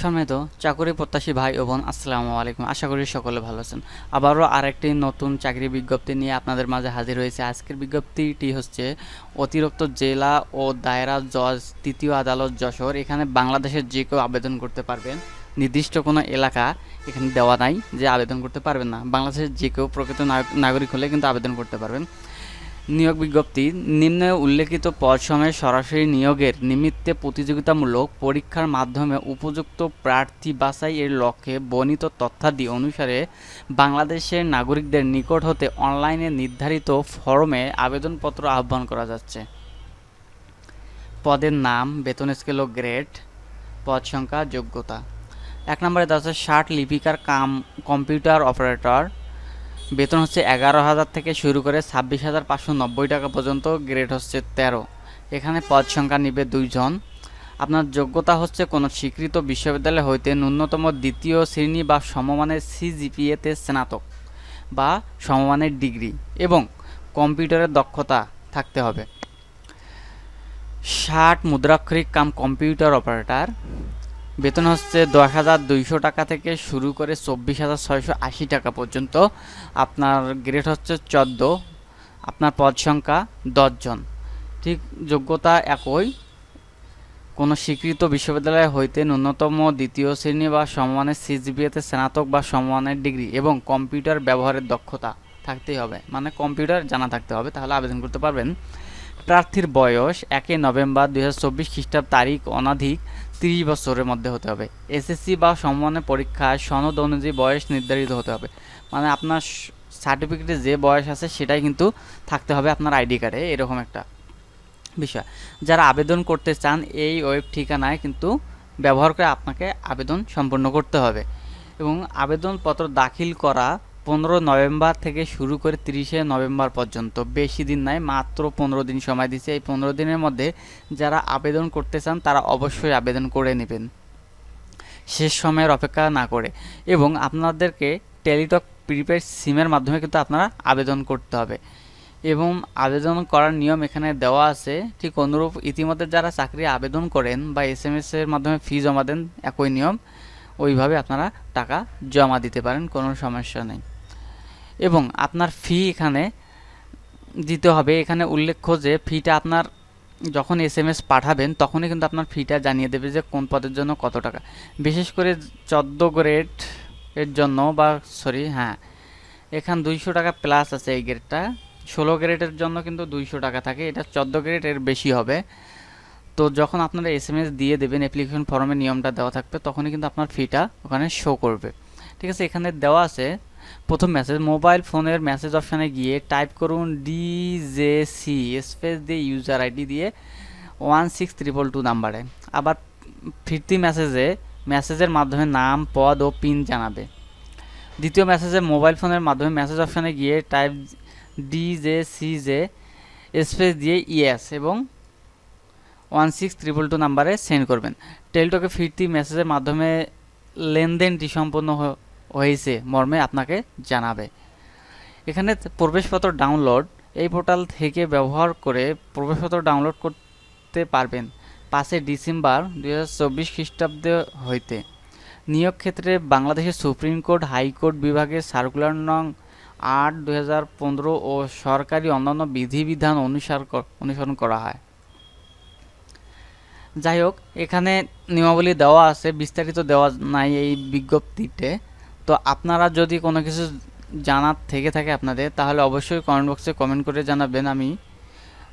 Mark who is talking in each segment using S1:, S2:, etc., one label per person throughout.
S1: সম্মানিত চাকরি প্রত্যাশী ভাই ও বোন, আসসালামু আলাইকুম। আশা করি সকলে ভালো আছেন। আবারও আরেকটি নতুন চাকরি বিজ্ঞপ্তি নিয়ে আপনাদের মাঝে হাজির হয়েছে। আজকের বিজ্ঞপ্তিটি হচ্ছে অতিরিক্ত জেলা ও দায়রা জজ তৃতীয় আদালত যশোর। এখানে বাংলাদেশের যে কেউ আবেদন করতে পারবেন, নির্দিষ্ট কোনো এলাকা এখানে দেওয়া নাই যে আবেদন করতে পারবেন না। বাংলাদেশের যে কেউ প্রকৃত নাগরিক হলে কিন্তু আবেদন করতে পারবেন। নিয়োগ বিজ্ঞপ্তি, নিম্নে উল্লেখিত পদ সময়ে সরাসরি নিয়োগের নিমিত্তে প্রতিযোগিতামূলক পরীক্ষার মাধ্যমে উপযুক্ত প্রার্থী বাছাই এর লক্ষ্যে বর্ণিত তথ্যাদি অনুসারে বাংলাদেশের নাগরিকদের নিকট হতে অনলাইনে নির্ধারিত ফরমে আবেদনপত্র আহ্বান করা যাচ্ছে। পদের নাম, বেতন স্কেল ও গ্রেড, পদ সংখ্যা, যোগ্যতা। এক নম্বরে আছে ষাট লিপিকার কাম, কম্পিউটার অপারেটর বেতন হচ্ছে এগারো হাজার থেকে শুরু করে ছাব্বিশ হাজার পাঁচশো নব্বই টাকা পর্যন্ত গ্রেড হচ্ছে তেরো। এখানে পদ সংখ্যা নিবে দুইজন। আপনার যোগ্যতা হচ্ছে কোনো স্বীকৃত বিশ্ববিদ্যালয় হইতে ন্যূনতম দ্বিতীয় শ্রেণি বা সমমানের সিজিপিএতে স্নাতক বা সমমানের ডিগ্রি এবং কম্পিউটারের দক্ষতা থাকতে হবে। ষাট মুদ্রাক্ষরিক কাম কম্পিউটার অপারেটর। বেতন হচ্ছে দশ হাজার দুইশো টাকা থেকে শুরু করে চব্বিশ হাজার ছয়শো আশি টাকা পর্যন্ত। আপনার গ্রেড হচ্ছে চোদ্দ। আপনার পদ সংখ্যা দশজন। ঠিক যোগ্যতা একই। কোনো স্বীকৃত বিশ্ববিদ্যালয় হইতে ন্যূনতম দ্বিতীয় শ্রেণি বা সমমানের সিজিপিএতে স্নাতক বা সমমানের ডিগ্রি এবং কম্পিউটার ব্যবহারের দক্ষতা থাকতেই হবে। মানে কম্পিউটার জানা থাকতে হবে, তাহলে আবেদন করতে পারবেন। প্রার্থীর বয়স একে নভেম্বর দুই হাজার চব্বিশ খ্রিস্টাব্দ তারিখ অনাধিক। তিরিশ বছরের মধ্যে হতে হবে। এসএসসি বা সমমানের পরীক্ষায় সনদ অনুযায়ী বয়স নির্ধারিত হতে হবে। মানে আপনার সার্টিফিকেটে যে বয়স আছে সেটাই কিন্তু থাকতে হবে আপনার আইডি কার্ডে এরকম একটা বিষয়। যারা আবেদন করতে চান, এই ওয়েব ঠিকানায় কিন্তু ব্যবহার করে আপনাকে আবেদন সম্পূর্ণ করতে হবে। এবং আবেদনপত্র দাখিল করা পনেরো নভেম্বর থেকে শুরু করে তিরিশে নভেম্বর পর্যন্ত। বেশি দিন নাই মাত্র পনেরো দিন সময় দিচ্ছে। এই পনেরো দিনের মধ্যে যারা আবেদন করতে চান, তারা অবশ্যই আবেদন করে নেবেন। শেষ সময়ের অপেক্ষা না করে। এবং আপনাদেরকে টেলিটক প্রিপেড সিমের মাধ্যমে কিন্তু আপনারা আবেদন করতে হবে। এবং আবেদন করার নিয়ম এখানে দেওয়া আছে। ঠিক অনুরূপ ইতিমধ্যে যারা চাকরি আবেদন করেন বা এস এম এর মাধ্যমে ফি জমা দেন, একই নিয়ম। ওইভাবে আপনারা টাকা জমা দিতে পারেন, কোনো সমস্যা নেই। এবং আপনার ফি এখানে দিতে হবে। এখানে উল্লেখ্য যে ফিটা আপনার যখন এস এম এস পাঠাবেন, তখনই কিন্তু আপনার ফিটা জানিয়ে দেবে যে কোন পদের জন্য কত টাকা। বিশেষ করে চোদ্দ গ্রেড এর জন্য বা সরি হ্যাঁ এখান দুইশো টাকা প্লাস আছে এই গ্রেডটা ষোলো গ্রেডের জন্য কিন্তু দুইশো টাকা থাকে। এটা চোদ্দ গ্রেড এর বেশি হবে। তো যখন আপনারা এস এম এস দিয়ে দেবেন অ্যাপ্লিকেশন ফর্মের নিয়মটা দেওয়া থাকবে, তখনই কিন্তু আপনার ফিটা ওখানে শো করবে। ঠিক আছে, এখানে দেওয়া আছে প্রথম মেসেজ মোবাইল ফোনের মেসেজ অপশানে গিয়ে টাইপ করুন ডিজেসি স্পেস দিয়ে ইউজার আইডি দিয়ে ওয়ান সিক্স ট্রিপল টু নাম্বারে আবার ফিরতি মেসেজে মেসেজের মাধ্যমে নাম, পদ ও পিন জানাবে। দ্বিতীয় মেসেজে মোবাইল ফোনের মাধ্যমে মেসেজ অপশানে গিয়ে টাইপ ডিজে সিজে স্পেস দিয়ে ইএস এবং ওয়ান সিক্স ট্রিপল টু নাম্বারে সেন্ড করবেন। টেলটকে ফিরতি মেসেজের মাধ্যমে লেনদেনটি সম্পন্ন হয়েছে মর্মে আপনাকে জানাবে। এখানে প্রবেশপত্র ডাউনলোড, এই পোর্টাল থেকে ব্যবহার করে প্রবেশপত্র ডাউনলোড করতে পারবেন পাঁচই ডিসেম্বর দুই খ্রিস্টাব্দে হইতে। নিয়োগ ক্ষেত্রে বাংলাদেশের সুপ্রিম কোর্ট, হাইকোর্ট বিভাগের সার্কুলার নং আট পনেরো ও সরকারি অন্যান্য বিধিবিধান অনুসার অনুসরণ করা হয়। যাই হোক, এখানে নিয়মাবলী দেওয়া আছে, বিস্তারিত দেওয়া নাই এই বিজ্ঞপ্তিতে। তো আপনারা যদি কোনো কিছু জানার থেকে থাকে আপনাদের, তাহলে অবশ্যই কমেন্ট বক্সে কমেন্ট করে জানাবেন, আমি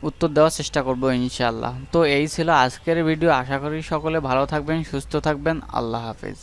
S1: উত্তর দেওয়ার চেষ্টা করব ইনশাআল্লাহ। তো এই ছিল আজকের ভিডিও আশা করি সকলে ভালো থাকবেন, সুস্থ থাকবেন, আল্লাহ হাফেজ।